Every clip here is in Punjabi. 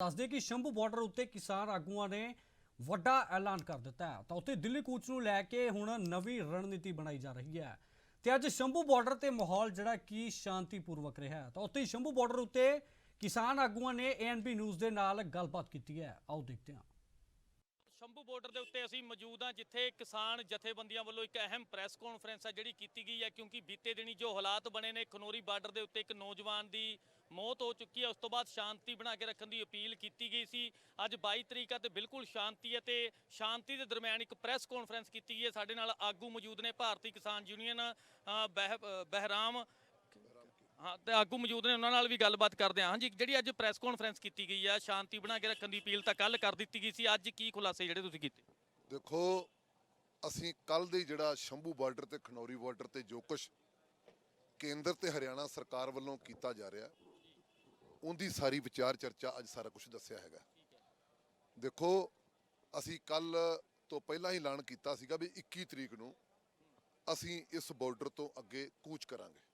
ਦੱਸਦੇ ਕਿ ਸ਼ੰਭੂ ਬਾਰਡਰ ਉੱਤੇ ਕਿਸਾਨ ਆਗੂਆਂ ਨੇ ਵੱਡਾ ਐਲਾਨ ਕਰ ਦਿੱਤਾ ਹੈ। ਤਾਂ ਉੱਥੇ ਦਿੱਲੀ ਕੂਚ ਨੂੰ ਲੈ ਕੇ ਹੁਣ ਨਵੀਂ ਰਣਨੀਤੀ ਬਣਾਈ ਜਾ ਰਹੀ ਹੈ। ਤੇ ਅੱਜ ਸ਼ੰਭੂ ਬਾਰਡਰ ਤੇ ਮਾਹੌਲ ਜਿਹੜਾ ਕੀ ਸ਼ਾਂਤੀਪੂਰਵਕ ਰਿਹਾ ਤਾਂ ਉੱਥੇ ਹੀ ਸ਼ੰਭੂ ਬਾਰਡਰ ਉੱਤੇ ਕਿਸਾਨ ਆਗੂਆਂ ਨੇ ਏਐਨਬੀ ਨਿਊਜ਼ ਦੇ ਨਾਲ ਗੱਲਬਾਤ ਕੀਤੀ ਹੈ। ਆਓ ਦੇਖਦੇ ਹਾਂ। ਸ਼ੰਭੂ ਬਾਰਡਰ ਦੇ ਉੱਤੇ ਅਸੀਂ ਮੌਜੂਦ ਹਾਂ, ਜਿੱਥੇ ਕਿਸਾਨ ਜਥੇਬੰਦੀਆਂ ਵੱਲੋਂ ਇੱਕ ਅਹਿਮ ਪ੍ਰੈਸ ਕਾਨਫਰੰਸ ਹੈ ਜਿਹੜੀ ਕੀਤੀ ਗਈ ਹੈ, ਕਿਉਂਕਿ ਬੀਤੇ ਦਿਨੀ ਜੋ ਹਾਲਾਤ ਬਣੇ ਨੇ, ਖਨੋਰੀ ਬਾਰਡਰ ਦੇ ਉੱਤੇ ਇੱਕ ਨੌਜਵਾਨ ਦੀ ਮੌਤ ਹੋ ਚੁੱਕੀ ਹੈ। ਉਸ ਤੋਂ ਬਾਅਦ ਸ਼ਾਂਤੀ ਬਣਾ ਕੇ ਰੱਖਣ ਦੀ ਅਪੀਲ ਕੀਤੀ ਗਈ ਸੀ। ਅੱਜ 22 ਤਰੀਕ ਹੈ ਤੇ ਬਿਲਕੁਲ ਸ਼ਾਂਤੀ ਹੈ ਤੇ ਸ਼ਾਂਤੀ ਦੇ ਦਰਮਿਆਨ ਇੱਕ ਪ੍ਰੈਸ ਕਾਨਫਰੰਸ ਕੀਤੀ ਗਈ ਹੈ। ਸਾਡੇ ਨਾਲ ਆਗੂ ਮੌਜੂਦ ਨੇ, ਭਾਰਤੀ ਕਿਸਾਨ ਯੂਨੀਅਨ ਬਹਿ- ਬਹਿਰਾਮ ਹਾਂ, ਤੇ ਆਗੂ ਮੌਜੂਦ ਨੇ, ਉਹਨਾਂ ਨਾਲ ਵੀ ਗੱਲਬਾਤ ਕਰਦੇ ਹਾਂ। ਹਾਂਜੀ, ਜਿਹੜੀ ਅੱਜ ਪ੍ਰੈਸ ਕਾਨਫਰੰਸ ਕੀਤੀ ਗਈ ਹੈ ਸ਼ਾਂਤੀ ਬਣਾ ਕੇ ਰੱਖਣ ਦੀ ਅਪੀਲ ਤਾਂ ਕੱਲ ਕਰ ਦਿੱਤੀ ਗਈ ਸੀ। ਅੱਜ ਕੀ ਖੁਲਾਸੇ ਜਿਹੜੇ ਤੁਸੀਂ ਕੀਤੇ? ਦੇਖੋ, ਅਸੀਂ ਕੱਲ ਦੇ ਜਿਹੜਾ ਸ਼ੰਭੂ ਬਾਰਡਰ ਤੇ, ਖਨੌਰੀ ਬਾਰਡਰ ਤੇ ਜੋ ਕੁਝ ਕੇਂਦਰ ਤੇ ਹਰਿਆਣਾ ਸਰਕਾਰ ਵੱਲੋਂ ਕੀਤਾ ਜਾ ਰਿਹਾ, ਉਹਦੀ ਸਾਰੀ ਵਿਚਾਰ ਚਰਚਾ ਅੱਜ ਸਾਰਾ ਕੁਝ ਦੱਸਿਆ ਹੈਗਾ। ਦੇਖੋ, ਅਸੀਂ ਕੱਲ ਤੋਂ ਪਹਿਲਾਂ ਹੀ ਐਲਾਨ ਕੀਤਾ ਸੀਗਾ ਵੀ 21 ਤਰੀਕ ਨੂੰ ਅਸੀਂ ਇਸ ਬਾਰਡਰ ਤੋਂ ਅੱਗੇ ਕੂਚ ਕਰਾਂਗੇ।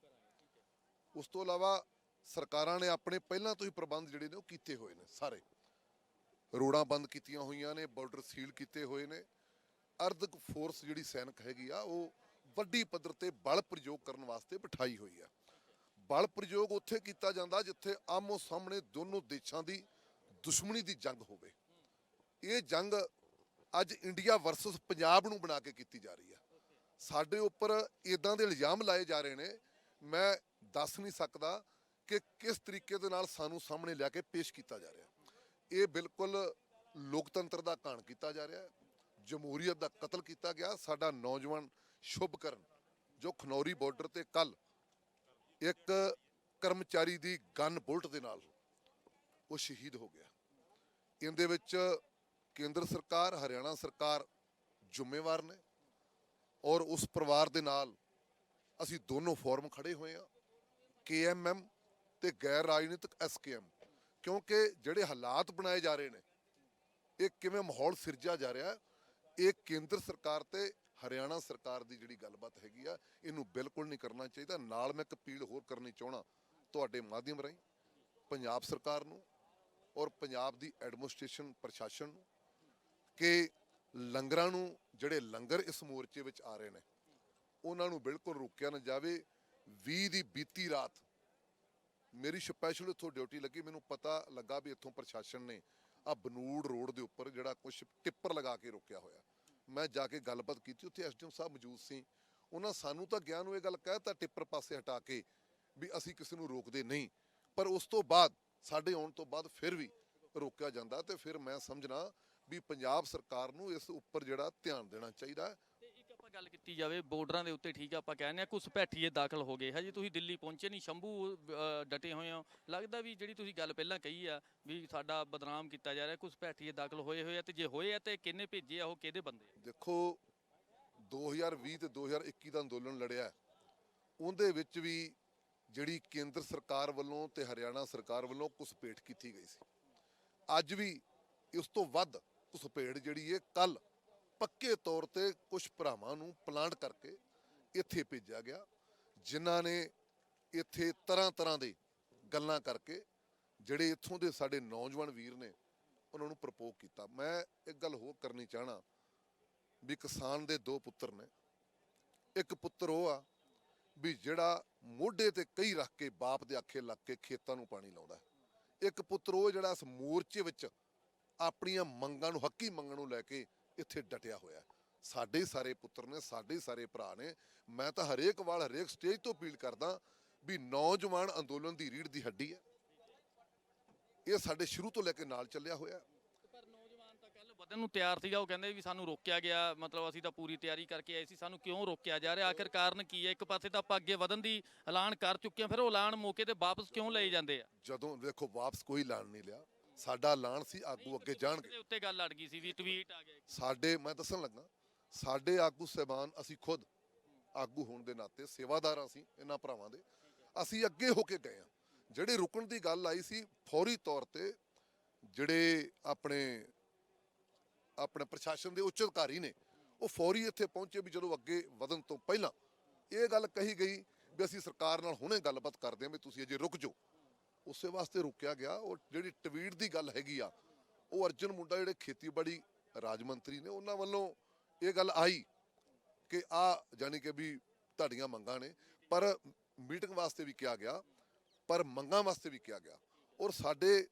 ਉਸ ਤੋਂ ਇਲਾਵਾ ਸਰਕਾਰਾਂ ਨੇ ਆਪਣੇ ਪਹਿਲਾਂ ਤੋਂ ਹੀ ਪ੍ਰਬੰਧ ਜਿਹੜੇ ਨੇ ਉਹ ਕੀਤੇ ਹੋਏ ਨੇ, ਸਾਰੇ। ਰੋਡਾਂ ਬੰਦ ਕੀਤੀਆਂ ਹੋਈਆਂ ਨੇ, ਬਾਰਡਰ ਸੀਲ ਕੀਤੇ ਹੋਏ ਨੇ। ਅਰਧਕ ਫੋਰਸ ਜਿਹੜੀ ਸੈਨਿਕ ਹੈਗੀ ਆ, ਉਹ ਵੱਡੀ ਪੱਧਰ ਤੇ ਬਲ ਪ੍ਰਯੋਗ ਕਰਨ ਵਾਸਤੇ ਬਿਠਾਈ ਹੋਈ ਆ। ਬਲ ਪ੍ਰਯੋਗ ਉੱਥੇ ਕੀਤਾ ਜਾਂਦਾ ਜਿੱਥੇ ਆਮੋ ਸਾਹਮਣੇ ਦੋਨੋਂ ਦੇਸ਼ਾਂ ਦੀ ਦੁਸ਼ਮਣੀ ਦੀ ਜੰਗ ਹੋਵੇ। ਇਹ ਜੰਗ ਅੱਜ ਇੰਡੀਆ ਵਰਸਸ ਪੰਜਾਬ ਨੂੰ ਬਣਾ ਕੇ ਕੀਤੀ ਜਾ ਰਹੀ ਆ। ਸਾਡੇ ਉੱਪਰ ਇਦਾਂ ਦੇ ਇਲਜ਼ਾਮ ਲਾਏ ਜਾ ਰਹੇ ਨੇ। ਮੈਂ ਦੱਸ ਨਹੀਂ ਸਕਦਾ ਕਿ ਕਿਸ ਤਰੀਕੇ ਦੇ ਨਾਲ ਸਾਨੂੰ ਸਾਹਮਣੇ ਲਿਆ ਕੇ ਪੇਸ਼ ਕੀਤਾ ਜਾ ਰਿਹਾ। ਇਹ ਬਿਲਕੁਲ ਲੋਕਤੰਤਰ ਦਾ ਘਾਣ ਕੀਤਾ ਜਾ ਰਿਹਾ ਜਮਹੂਰੀਅਤ ਦਾ ਕਤਲ ਕੀਤਾ ਗਿਆ। ਸਾਡਾ ਨੌਜਵਾਨ ਸ਼ੁਭਕਰਨ, ਜੋ ਖਨੌਰੀ ਬਾਰਡਰ ਤੇ ਕੱਲ ਇੱਕ ਕਰਮਚਾਰੀ ਦੀ ਗਨ ਬੁਲਟ ਦੇ ਨਾਲ ਉਹ ਸ਼ਹੀਦ ਹੋ ਗਿਆ। ਇਹਦੇ ਵਿੱਚ ਕੇਂਦਰ ਸਰਕਾਰ, ਹਰਿਆਣਾ ਸਰਕਾਰ ਜ਼ਿੰਮੇਵਾਰ ਨੇ ਔਰ ਉਸ ਪਰਿਵਾਰ ਦੇ ਨਾਲ ਅਸੀਂ ਦੋਨੋਂ ਫੋਰਮ ਖੜੇ ਹੋਏ ਆ ਕੇਐਮਐਮ ਤੇ ਗੈਰ ਰਾਜਨੀਤਿਕ ਐਸਕੇਐਮ ਕਿਉਂਕਿ ਜਿਹੜੇ ਹਾਲਾਤ ਬਣਾਏ ਜਾ ਰਹੇ ਨੇ, ਇਹ ਕਿਵੇਂ ਮਾਹੌਲ ਸਿਰਜਿਆ ਜਾ ਰਿਹਾ ਇਹ ਕੇਂਦਰ ਸਰਕਾਰ ਤੇ ਹਰਿਆਣਾ ਸਰਕਾਰ ਦੀ ਜਿਹੜੀ ਗੱਲਬਾਤ ਹੈਗੀ ਆ, ਇਹਨੂੰ ਬਿਲਕੁਲ ਨਹੀਂ ਕਰਨਾ ਚਾਹੀਦਾ। ਨਾਲ ਮੈਂ ਇੱਕ ਅਪੀਲ ਹੋਰ ਕਰਨੀ ਚਾਹਣਾ ਤੁਹਾਡੇ ਮਾਧਿਅਮ ਰਾਹੀਂ ਪੰਜਾਬ ਸਰਕਾਰ ਨੂੰ ਔਰ ਪੰਜਾਬ ਦੀ ਐਡਮਿਨਿਸਟ੍ਰੇਸ਼ਨ ਪ੍ਰਸ਼ਾਸਨ ਨੂੰ ਕਿ ਲੰਗਰਾਂ ਨੂੰ ਜਿਹੜੇ ਲੰਗਰ ਇਸ ਮੋਰਚੇ ਵਿੱਚ ਆ ਰਹੇ ਨੇ, ਉਹਨਾਂ ਨੂੰ ਬਿਲਕੁਲ ਰੋਕਿਆ ਨਾ ਜਾਵੇ 20 ਦੀ ਬੀਤੀ ਰਾਤ ਮੇਰੀ ਸਪੈਸ਼ਲ ਇੱਥੋਂ ਡਿਊਟੀ ਲੱਗੀ। ਮੈਨੂੰ ਪਤਾ ਲੱਗਾ ਵੀ ਇੱਥੋਂ ਪ੍ਰਸ਼ਾਸਨ ਨੇ ਆ ਬਨੂੜ ਰੋਡ ਦੇ ਉੱਪਰ ਜਿਹੜਾ ਕੁਝ ਟਿੱਪਰ ਲਗਾ ਕੇ ਰੋਕਿਆ ਹੋਇਆ। ਮੈਂ ਜਾ ਕੇ ਗੱਲਬਾਤ ਕੀਤੀ। ਉੱਥੇ ਐਸਡੀਐਮ ਸਾਹਿਬ ਮੌਜੂਦ ਸੀ। ਉਹਨਾਂ ਸਾਨੂੰ ਤਾਂ ਗਿਆਨ ਨੂੰ ਇਹ ਗੱਲ ਕਹਿਤਾ ਟਿੱਪਰ ਪਾਸੇ ਹਟਾ ਕੇ ਵੀ ਅਸੀਂ ਕਿਸੇ ਨੂੰ ਰੋਕਦੇ ਨਹੀਂ। ਪਰ ਉਸ ਤੋਂ ਬਾਅਦ, ਸਾਡੇ ਆਉਣ ਤੋਂ ਬਾਅਦ ਫਿਰ ਵੀ ਰੋਕਿਆ ਜਾਂਦਾ ਤੇ ਫਿਰ ਮੈਂ ਸਮਝਣਾ ਵੀ ਪੰਜਾਬ ਸਰਕਾਰ ਨੂੰ ਇਸ ਉੱਪਰ ਜਿਹੜਾ ਧਿਆਨ ਦੇਣਾ ਚਾਹੀਦਾ ਗੱਲ ਕੀਤੀ ਜਾਵੇ ਬਾਰਡਰਾਂ ਦੇ ਉੱਤੇ ਠੀਕ ਆ ਆਪਾਂ ਕਹਿੰਦੇ ਆ ਕੁਝ ਭੈਠੀਏ ਦਾਖਲ ਹੋ ਗਏ। ਹਜੇ ਤੁਸੀਂ ਦਿੱਲੀ ਪਹੁੰਚੇ ਨਹੀਂ ਸ਼ੰਭੂ ਅ, ਡਟੇ ਹੋਏ ਹੋ। ਲੱਗਦਾ ਵੀ ਜਿਹੜੀ ਤੁਸੀਂ ਗੱਲ ਪਹਿਲਾਂ ਕਹੀ ਆ ਵੀ ਸਾਡਾ ਬਦਨਾਮ ਕੀਤਾ ਜਾ ਰਿਹਾ ਕੁਝ ਭੈਠੀਏ ਦਾਖਲ ਹੋਏ ਹੋਏ ਆ ਤੇ ਜੇ ਹੋਏ ਆ ਤੇ ਕਿੰਨੇ ਭੇਜੇ ਆ ਉਹ ਕਿਹਦੇ ਬੰਦੇ ਆ? ਦੇਖੋ 2020 ਤੇ 2021 ਦਾ ਅੰਦੋਲਨ ਲੜਿਆ। ਉਹਦੇ ਵਿੱਚ ਵੀ ਜਿਹੜੀ ਕੇਂਦਰ ਸਰਕਾਰ ਵੱਲੋਂ ਤੇ ਹਰਿਆਣਾ ਸਰਕਾਰ ਵੱਲੋਂ ਘੁਸਪੈਠ ਕੀਤੀ ਗਈ ਸੀ। ਅੱਜ ਵੀ ਇਸ ਤੋਂ ਵੱਧ ਘੁਸਪੈਠ ਜਿਹੜੀ ਹੈ ਕੱਲ ਪੱਕੇ ਤੌਰ ਤੇ ਕੁਝ ਭਰਾਵਾਂ ਨੂੰ ਪਲਾਂਟ ਕਰਕੇ ਇੱਥੇ ਭੇਜਿਆ ਗਿਆ, ਜਿਨ੍ਹਾਂ ਨੇ ਇੱਥੇ ਤਰ੍ਹਾਂ ਤਰ੍ਹਾਂ ਦੇ ਗੱਲਾਂ ਕਰਕੇ ਜਿਹੜੇ ਇੱਥੋਂ ਦੇ ਸਾਡੇ ਨੌਜਵਾਨ ਵੀਰ ਨੇ, ਉਹਨਾਂ ਨੂੰ ਪ੍ਰਪੋਕ ਕੀਤਾ। ਮੈਂ ਇੱਕ ਗੱਲ ਹੋਰ ਕਰਨੀ ਚਾਹਣਾ ਵੀ ਕਿਸਾਨ ਦੇ ਦੋ ਪੁੱਤਰ ਨੇ। ਇੱਕ ਪੁੱਤਰ ਉਹ ਆ ਵੀ ਜਿਹੜਾ ਮੋਢੇ ਤੇ ਕਈ ਰੱਖ ਕੇ ਬਾਪ ਦੇ ਆਖੇ ਲੱਗ ਕੇ ਖੇਤਾਂ ਨੂੰ ਪਾਣੀ ਲਾਉਂਦਾ ਇੱਕ ਪੁੱਤਰ ਉਹ ਜਿਹੜਾ ਇਸ ਮੋਰਚੇ ਵਿੱਚ ਆਪਣੀਆਂ ਮੰਗਾਂ ਨੂੰ, ਹੱਕੀ ਮੰਗਣ ਨੂੰ ਲੈ ਕੇ ਇੱਥੇ ਡਟਿਆ ਹੋਇਆ। ਸਾਡੇ ਹੀ ਸਾਰੇ ਪੁੱਤਰ ਨੇ ਸਾਡੇ ਹੀ ਸਾਰੇ ਭਰਾ ਨੇ। ਮੈਂ ਤਾਂ ਹਰੇਕ ਵਾਲ ਹਰੇਕ ਸਟੇਜ ਤੋਂ ਅਪੀਲ ਕਰਦਾ ਵੀ ਨੌਜਵਾਨ ਅੰਦੋਲਨ ਦੀ ਰੀੜ ਦੀ ਹੱਡੀ ਹੈ। ਇਹ ਸਾਡੇ ਸ਼ੁਰੂ ਤੋਂ ਲੈ ਕੇ ਨਾਲ ਚੱਲਿਆ ਹੋਇਆ ਹੈ। ਪਰ ਨੌਜਵਾਨ ਤਾਂ ਕੱਲ ਵਧਣ ਨੂੰ ਤਿਆਰ ਸੀਗਾ। ਉਹ ਕਹਿੰਦੇ ਵੀ ਸਾਨੂੰ ਰੋਕਿਆ ਗਿਆ ਮਤਲਬ ਅਸੀਂ ਤਾਂ ਪੂਰੀ ਤਿਆਰੀ ਕਰਕੇ ਆਏ ਸੀ ਸਾਨੂੰ ਕਿਉਂ ਰੋਕਿਆ ਜਾ ਰਿਹਾ? ਆਖਿਰ ਕਾਰਨ ਕੀ ਹੈ? ਇੱਕ ਪਾਸੇ ਤਾਂ ਆਪਾਂ ਅੱਗੇ ਵਧਣ ਦੀ ਐਲਾਨ ਕਰ ਚੁੱਕੇ ਹਾਂ ਫਿਰ ਉਹ ਐਲਾਨ ਮੌਕੇ ਤੇ ਵਾਪਸ ਕਿਉਂ ਲਏ ਜਾਂਦੇ ਆ? ਜਦੋਂ ਦੇਖੋ ਵਾਪਸ ਕੋਈ ਐਲਾਨ ਨਹੀਂ ਲਿਆ। ਸਾਡਾ ਐਲਾਨ ਸੀ ਆਗੂ ਅੱਗੇ ਜਾਣਗੇ। ਦੇ ਉੱਤੇ ਗੱਲ ਅੜ ਗਈ ਸੀ ਵੀ ਟਵੀਟ ਆ ਗਿਆ। ਸਾਡੇ ਮੈਂ ਦੱਸਣ ਲੱਗਾ ਸਾਡੇ ਆਗੂ ਸਹਿਬਾਨ ਅਸੀਂ ਖੁਦ ਆਗੂ ਹੋਣ ਦੇ ਨਾਤੇ ਸੇਵਾਦਾਰ ਅਸੀਂ ਇਹਨਾਂ ਭਰਾਵਾਂ ਦੇ। ਅਸੀਂ ਅੱਗੇ ਹੋ ਕੇ ਗਏ ਆ ਜਿਹੜੇ ਰੁਕਣ ਦੀ ਗੱਲ ਆਈ ਸੀ ਫੌਰੀ ਤੌਰ ਤੇ ਜਿਹੜੇ ਆਪਣੇ ਆਪਣੇ ਪ੍ਰਸ਼ਾਸਨ ਦੇ ਉੱਚ ਅਧਿਕਾਰੀ ਨੇ ਉਹ ਫੌਰੀ ਇੱਥੇ ਪਹੁੰਚੇ ਵੀ ਜਦੋਂ ਅੱਗੇ ਵਧਣ ਤੋਂ ਪਹਿਲਾਂ। ਇਹ ਗੱਲ ਕਹੀ ਗਈ ਵੀ ਅਸੀਂ ਸਰਕਾਰ ਨਾਲ ਹੁਣੇ ਗੱਲਬਾਤ ਕਰਦੇ ਹਾਂ ਵੀ ਤੁਸੀਂ ਅਜੇ ਰੁਕ ਜਾਓ। ਉਸੇ ਵਾਸਤੇ ਰੋਕਿਆ ਗਿਆ। ਉਹ ਜਿਹੜੀ ਟਵੀਟ ਦੀ ਗੱਲ ਹੈਗੀ ਆ, ਉਹ ਅਰਜਨ ਮੁੰਡਾ ਜਿਹੜੇ ਖੇਤੀਬਾੜੀ ਰਾਜ ਮੰਤਰੀ ਨੇ, ਉਹਨਾਂ ਵੱਲੋਂ ਇਹ ਗੱਲ ਆਈ ਕਿ ਆ ਜਾਨੀ ਕਿ ਵੀ ਤੁਹਾਡੀਆਂ ਮੰਗਾਂ ਨੇ, ਪਰ ਮੀਟਿੰਗ ਵਾਸਤੇ ਵੀ ਕਿਹਾ ਗਿਆ, ਪਰ ਮੰਗਾਂ ਵਾਸਤੇ ਵੀ ਕਿਹਾ ਗਿਆ। ਔਰ ਸਾਡੇ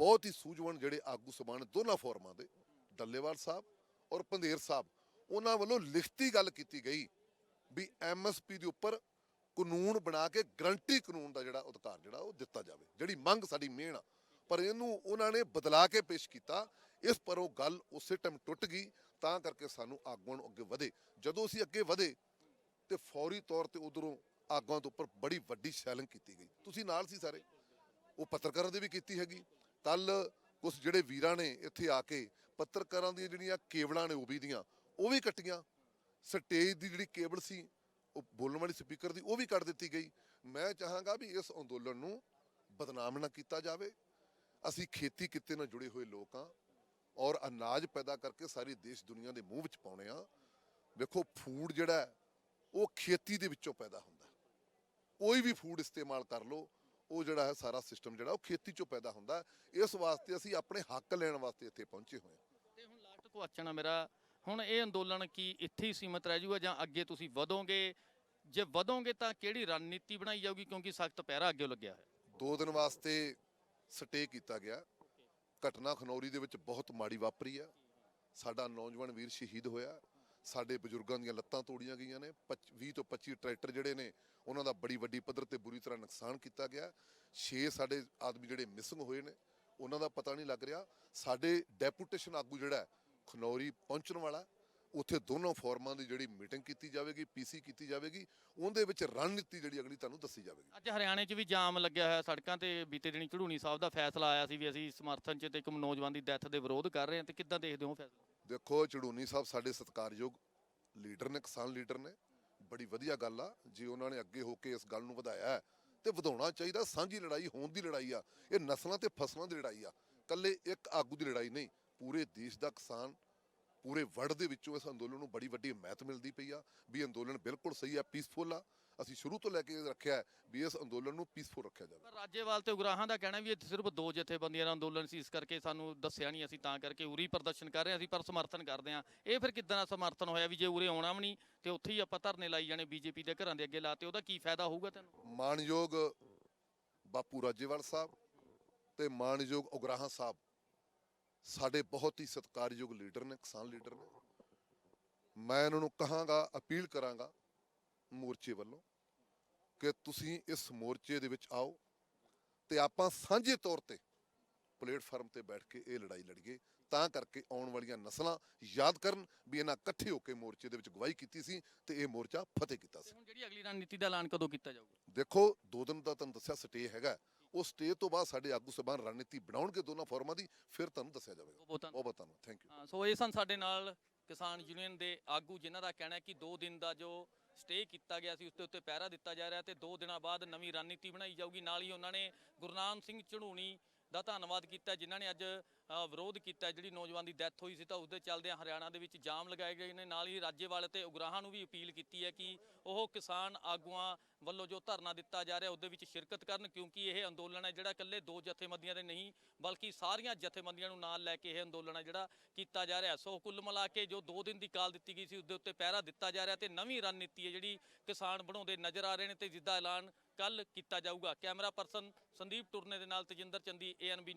ਬਹੁਤ ਹੀ ਸੂਝਵਾਨ ਜਿਹੜੇ ਆਗੂ ਸਬਾਨ ਦੋਨਾਂ ਫੋਰਮਾਂ ਦੇ, ਡੱਲੇਵਾਲ ਸਾਹਿਬ ਔਰ ਪੰਧੇਰ ਸਾਹਿਬ, ਉਹਨਾਂ ਵੱਲੋਂ ਲਿਖਤੀ ਗੱਲ ਕੀਤੀ ਗਈ ਵੀ ਐਮਐਸਪੀ ਦੇ ਉੱਪਰ ਕਾਨੂੰਨ ਬਣਾ ਕੇ ਗਰੰਟੀ ਕਾਨੂੰਨ ਦਾ ਜਿਹੜਾ ਅਧਿਕਾਰ ਜਿਹੜਾ ਉਹ ਦਿੱਤਾ ਜਾਵੇ, ਜਿਹੜੀ ਮੰਗ ਸਾਡੀ ਮੇਨ ਆ। ਪਰ ਇਹਨੂੰ ਉਹਨਾਂ ਨੇ ਬਦਲਾ ਕੇ ਪੇਸ਼ ਕੀਤਾ। ਇਸ ਪਰ ਉਹ ਗੱਲ ਉਸੇ ਟਾਈਮ ਟੁੱਟ ਗਈ, ਤਾਂ ਕਰਕੇ ਸਾਨੂੰ ਆਗੂਆਂ ਨੂੰ ਅੱਗੇ ਵਧੇ। ਜਦੋਂ ਅਸੀਂ ਅੱਗੇ ਵਧੇ, ਤੇ ਫੌਰੀ ਤੌਰ ਤੇ ਉਧਰੋਂ ਆਗੂਆਂ ਤੋਂ ਉੱਪਰ ਬੜੀ ਵੱਡੀ ਸ਼ੈਲਿੰਗ ਕੀਤੀ ਗਈ। ਤੁਸੀਂ ਨਾਲ ਸੀ ਸਾਰੇ। ਉਹ ਪੱਤਰਕਾਰਾਂ ਦੀ ਵੀ ਕੀਤੀ ਹੈਗੀ। ਕੱਲ ਕੁਝ ਜਿਹੜੇ ਵੀਰਾਂ ਨੇ ਇੱਥੇ ਆ ਕੇ ਪੱਤਰਕਾਰਾਂ ਦੀਆਂ ਜਿਹੜੀਆਂ ਕੇਬਲਾਂ ਨੇ ਉਹ ਵੀ ਦੀਆਂ, ਉਹ ਵੀ ਕੱਟੀਆਂ। ਸਟੇਜ ਦੀ ਜਿਹੜੀ ਕੇਬਲ ਸੀ ਉਹ ਬੋਲਣ ਵਾਲੀ ਸਪੀਕਰ ਦੀ ਉਹ ਵੀ ਕੱਟ ਦਿੱਤੀ ਗਈ। ਮੈਂ ਚਾਹਾਂਗਾ ਵੀ ਇਸ ਅੰਦੋਲਨ ਨੂੰ ਬਦਨਾਮ ਨਾ ਕੀਤਾ ਜਾਵੇ। ਅਸੀਂ ਖੇਤੀ ਕਿੱਤੇ ਨਾਲ ਜੁੜੇ ਹੋਏ ਲੋਕ ਆ ਔਰ ਅਨਾਜ ਪੈਦਾ ਕਰਕੇ ਸਾਰੀ ਦੇਸ਼ ਦੁਨੀਆ ਦੇ ਮੂੰਹ ਵਿੱਚ ਪਾਉਣੇ ਆ ਵੇਖੋ, ਫੂਡ ਜਿਹੜਾ ਉਹ ਖੇਤੀ ਦੇ ਵਿੱਚੋਂ ਪੈਦਾ ਹੁੰਦਾ ਕੋਈ ਵੀ ਫੂਡ ਇਸਤੇਮਾਲ ਕਰ ਲਓ, ਉਹ ਜਿਹੜਾ ਹੈ, ਸਾਰਾ ਸਿਸਟਮ ਜਿਹੜਾ, ਉਹ ਖੇਤੀ ਚੋਂ ਪੈਦਾ ਹੁੰਦਾ ਇਸ ਵਾਸਤੇ ਅਸੀਂ ਆਪਣੇ ਹੱਕ ਲੈਣ ਵਾਸਤੇ ਇੱਥੇ ਪਹੁੰਚੇ ਹੋਏ ਹਾਂ। ਤੇ ਹੁਣ ਲਾਸਟ ਕੁਐਸਚਨ ਆ ਮੇਰਾ ਹੁਣ ਇਹ ਅੰਦੋਲਨ ਕੀ ਇੱਥੇ ਹੀ ਸੀਮਤ ਰਹਿ ਜਾਊਗਾ ਜਾਂ ਅੱਗੇ ਤੁਸੀਂ ਵਧੋਗੇ? ਜੇ ਵਧੋਗੇ ਤਾਂ ਕਿਹੜੀ ਰਣਨੀਤੀ ਬਣਾਈ ਜਾਊਗੀ ਕਿਉਂਕਿ ਸਖਤ ਪਹਿਰਾ ਅੱਗੇ ਲੱਗਿਆ ਹੋਇਆ? ਦੋ ਦਿਨ ਵਾਸਤੇ ਸਟੇ ਕੀਤਾ ਗਿਆ। ਘਟਨਾ ਖਨੌਰੀ ਦੇ ਵਿੱਚ ਬਹੁਤ ਮਾੜੀ ਵਾਪਰੀ ਆ। ਸਾਡਾ ਨੌਜਵਾਨ ਵੀਰ ਸ਼ਹੀਦ ਹੋਇਆ। ਸਾਡੇ ਬਜ਼ੁਰਗਾਂ ਦੀਆਂ ਲੱਤਾਂ ਤੋੜੀਆਂ ਗਈਆਂ ਨੇ। 20 ਤੋਂ 25 ਟਰੈਕਟਰ ਜਿਹੜੇ ਨੇ, ਉਹਨਾਂ ਦਾ ਬੜੀ ਵੱਡੀ ਪੱਧਰ ਤੇ ਬੁਰੀ ਤਰ੍ਹਾਂ ਨੁਕਸਾਨ ਕੀਤਾ ਗਿਆ। 6 ਸਾਡੇ ਆਦਮੀ ਜਿਹੜੇ ਮਿਸਿੰਗ ਹੋਏ ਨੇ, ਉਹਨਾਂ ਦਾ ਪਤਾ ਨਹੀਂ ਲੱਗ ਰਿਹਾ। ਸਾਡੇ ਡੈਪੂਟੇਸ਼ਨ ਆਗੂ ਜਿਹੜਾ ਖਨੌਰੀ ਪਹੁੰਚਣ ਵਾਲਾ। ਉੱਥੇ ਦੋਨੋਂ ਫੋਰਮਾਂ ਦੀ ਜਿਹੜੀ ਮੀਟਿੰਗ ਕੀਤੀ ਜਾਵੇਗੀ ਪੀਸੀ ਕੀਤੀ ਜਾਵੇਗੀ ਉਹਦੇ ਵਿੱਚ ਰਣਨੀਤੀ ਜਿਹੜੀ ਅਗਲੀ ਤੁਹਾਨੂੰ ਦੱਸੀ ਜਾਵੇਗੀ ਅੱਜ ਹਰਿਆਣੇ 'ਚ ਵੀ ਜਾਮ ਲੱਗਿਆ ਹੋਇਆ ਸੜਕਾਂ ਤੇ ਬੀਤੇ ਦਿਨੀ ਝੜੂਣੀ ਸਾਹਿਬ ਦਾ ਫੈਸਲਾ ਆਇਆ ਸੀ ਵੀ ਅਸੀਂ ਸਮਰਥਨ 'ਚ ਤੇ ਇੱਕ ਨੌਜਵਾਨ ਦੀ ਡੈਥ ਦੇ ਵਿਰੋਧ ਕਰ ਰਹੇ ਹਾਂ ਤੇ ਕਿੱਦਾਂ ਦੇਖਦੇ ਹੋ ਫੈਸਲਾ ਦੇਖੋ ਚੜੂਨੀ ਸਾਹਿਬ ਸਾਡੇ ਸਤਿਕਾਰਯੋਗ ਲੀਡਰ ਨੇ ਕਿਸਾਨ ਲੀਡਰ ਨੇ ਬੜੀ ਵਧੀਆ ਗੱਲ ਆ ਜੇ ਉਹਨਾਂ ਨੇ ਅੱਗੇ ਹੋ ਕੇ ਇਸ ਗੱਲ ਨੂੰ ਵਧਾਇਆ ਤੇ ਵਧਾਉਣਾ ਚਾਹੀਦਾ ਸਾਂਝੀ ਲੜਾਈ ਹੋਣ ਦੀ ਲੜਾਈ ਆ ਇਹ ਨਸਲਾਂ ਤੇ ਫਸਲਾਂ ਦੀ ਲੜਾਈ ਆ ਕੱਲੇ ਇੱਕ ਆਗੂ ਦੀ ਲੜਾਈ ਨਹੀਂ ਪੂਰੇ ਦੇਸ਼ ਦਾ ਕਿਸਾਨ ਪੂਰੇ ਵਰਲਡ ਦੇ ਵਿੱਚੋਂ ਇਸ ਅੰਦੋਲਨ ਨੂੰ ਬੜੀ ਵੱਡੀ ਹਮਾਇਤ ਮਿਲਦੀ ਪਈ ਆ ਵੀ ਅੰਦੋਲਨ ਬਿਲਕੁਲ ਸਹੀ ਆ ਪੀਸਫੁਲ ਆ। ਅਸੀਂ ਸ਼ੁਰੂ ਤੋਂ ਲੈ ਕੇ ਰੱਖਿਆ ਵੀ ਇਸ ਅੰਦੋਲਨ ਨੂੰ ਪੀਸਫੁਲ ਰੱਖਿਆ ਜਾਵੇ। ਪਰ ਰਾਜੇਵਾਲ ਤੇ ਉਗਰਾਹਾਂ ਦਾ ਕਹਿਣਾ ਵੀ ਇਹ ਸਿਰਫ ਦੋ ਜਥੇਬੰਦੀਆਂ ਦਾ ਅੰਦੋਲਨ ਸੀ ਇਸ ਕਰਕੇ ਸਾਨੂੰ ਦੱਸਿਆ ਨਹੀਂ ਅਸੀਂ ਤਾਂ ਕਰਕੇ ਉਰੀ ਪ੍ਰਦਰਸ਼ਨ ਕਰ ਰਹੇ ਹਾਂ ਅਸੀਂ ਪਰ ਸਮਰਥਨ ਕਰਦੇ ਹਾਂ। ਇਹ ਫਿਰ ਕਿੱਦਾਂ ਦਾ ਸਮਰਥਨ ਹੋਇਆ ਵੀ ਜੇ ਉਰੇ ਆਉਣਾ ਵੀ ਨਹੀਂ ਤੇ ਉੱਥੇ ਹੀ ਆਪਾਂ ਧਰਨੇ ਲਾਈ ਜਾਣੇ ਬੀਜੇਪੀ ਦੇ ਘਰਾਂ ਦੇ ਅੱਗੇ ਲਾਤੇ ਉਹਦਾ ਕੀ ਫਾਇਦਾ ਹੋਊਗਾ ਤੈਨੂੰ? ਮਾਨਯੋਗ ਬਾਪੂ ਰਾਜੇਵਾਲ ਸਾਹਿਬ ਤੇ ਮਾਨਯੋਗ ਉਗਰਾਹਾਂ ਸਾਹਿਬ ਸਾਡੇ ਬਹੁਤ ਹੀ ਸਤਿਕਾਰਯੋਗ ਲੀਡਰ ਨੇ ਕਿਸਾਨ ਲੀਡਰ ਨੇ। ਮੈਂ ਇਹਨਾਂ ਨੂੰ ਕਹਾਂਗਾ ਅਪੀਲ ਕਰਾਂਗਾ ਮੋਰਚੇ ਵੱਲੋਂ ਕਿ ਤੁਸੀਂ ਇਸ ਮੋਰਚੇ ਦੇ ਵਿੱਚ ਆਓ ਤੇ ਆਪਾਂ ਸਾਂਝੇ ਤੌਰ ਤੇ ਪਲੇਟਫਾਰਮ ਤੇ ਬੈਠ ਕੇ ਇਹ ਲੜਾਈ ਲੜੀਏ ਤਾਂ ਕਰਕੇ ਆਉਣ ਵਾਲੀਆਂ ਨਸਲਾਂ ਯਾਦ ਕਰਨ ਵੀ ਇਹਨਾਂ ਇਕੱਠੇ ਹੋ ਕੇ ਮੋਰਚੇ ਦੇ ਵਿੱਚ ਗਵਾਹੀ ਕੀਤੀ ਸੀ ਤੇ ਇਹ ਮੋਰਚਾ ਫਤਿਹ ਕੀਤਾ ਸੀ। ਹੁਣ ਜਿਹੜੀ ਅਗਲੀ ਰਣਨੀਤੀ ਦਾ ਐਲਾਨ ਕਦੋਂ ਕੀਤਾ ਜਾਊਗਾ? ਦੇਖੋ ਦੋ ਦਿਨ ਦਾ ਤੁਹਾਨੂੰ ਦੱਸਿਆ ਸਟੇ ਹੈਗਾ। ਉਹ ਸਟੇ ਤੋਂ ਬਾਅਦ ਸਾਡੇ ਆਗੂ ਸਭਾਨ ਰਣਨੀਤੀ ਬਣਾਉਣਗੇ ਦੋਨਾਂ ਫੋਰਮਾਂ ਦੀ ਫਿਰ ਤੁਹਾਨੂੰ ਦੱਸਿਆ ਜਾਵੇਗਾ। ਬਹੁਤ ਬਹੁਤ ਧੰਨਵਾਦ। ਬਹੁਤ ਬਹੁਤ ਧੰਨਵਾਦ। ਥੈਂਕ ਯੂ ਹਾਂ, ਸੋ ਇਹ ਸਨ ਸਾਡੇ ਨਾਲ ਕਿਸਾਨ ਯੂਨੀਅਨ ਦੇ ਆਗੂ ਜਿਨ੍ਹਾਂ ਦਾ ਕਹਿਣਾ ਹੈ ਕਿ 2 ਦਿਨ ਦਾ ਜੋ ਸਟੇ ਕੀਤਾ ਗਿਆ ਸੀ ਉਸ ਦੇ ਉੱਤੇ ਪਹਿਰਾ ਦਿੱਤਾ ਜਾ ਰਿਹਾ ਤੇ 2 ਦਿਨਾਂ ਬਾਅਦ ਨਵੀਂ ਰਣਨੀਤੀ ਬਣਾਈ ਜਾਊਗੀ। ਨਾਲ ਹੀ ਉਹਨਾਂ ਨੇ ਗੁਰਨਾਮ ਸਿੰਘ ਝੜੂਣੀ ਦਾ ਧੰਨਵਾਦ ਕੀਤਾ ਜਿਨ੍ਹਾਂ ਨੇ ਅੱਜ ਵਿਰੋਧ ਕੀਤਾ, ਜਿਹੜੀ ਨੌਜਵਾਨ ਦੀ ਡੈਥ ਹੋਈ ਸੀ ਤਾਂ ਉਸ ਦੇ ਚੱਲਦਿਆਂ ਹਰਿਆਣਾ ਦੇ ਵਿੱਚ ਜਾਮ ਲਗਾਏ ਗਏ ਨੇ। ਨਾਲ ਹੀ ਰਾਜੇਵਾਲ ਤੇ ਉਗਰਾਹਾਂ ਨੂੰ ਵੀ ਅਪੀਲ ਕੀਤੀ ਹੈ ਕਿ ਉਹ ਕਿਸਾਨ ਆਗੂਆਂ ਵੱਲੋਂ ਜੋ ਧਰਨਾ ਦਿੱਤਾ ਜਾ ਰਿਹਾ, ਉਹਦੇ ਵਿੱਚ ਸ਼ਿਰਕਤ ਕਰਨ, ਕਿਉਂਕਿ ਇਹ ਅੰਦੋਲਨ ਹੈ ਜਿਹੜਾ ਇਕੱਲੇ ਦੋ ਜਥੇਬੰਦੀਆਂ ਦੇ ਨਹੀਂ, ਬਲਕਿ ਸਾਰੀਆਂ ਜਥੇਬੰਦੀਆਂ ਨੂੰ ਨਾਲ ਲੈ ਕੇ ਇਹ ਅੰਦੋਲਨ ਹੈ ਜਿਹੜਾ ਕੀਤਾ ਜਾ ਰਿਹਾ। ਸੋ ਕੁੱਲ ਮਿਲਾ ਕੇ ਜੋ 2 ਦਿਨ ਦੀ ਕਾਲ ਦਿੱਤੀ ਗਈ ਸੀ ਉਸ ਦੇ ਉੱਤੇ ਪਹਿਰਾ ਦਿੱਤਾ ਜਾ ਰਿਹਾ ਤੇ ਨਵੀਂ ਰਣਨੀਤੀ ਹੈ ਜਿਹੜੀ ਕਿਸਾਨ ਬਣਾਉਂਦੇ ਨਜ਼ਰ ਆ ਰਹੇ ਨੇ ਤੇ ਜਿਸ ਐਲਾਨ ਕੱਲ ਕੀਤਾ ਜਾਊਗਾ। ਕੈਮਰਾ ਪਰਸਨ ਸੰਦੀਪ ਟੁਰਨੇ ਦੇ ਨਾਲ ਤਜਿੰਦਰ ਚੰਦੀ ਏਐਨਬੀ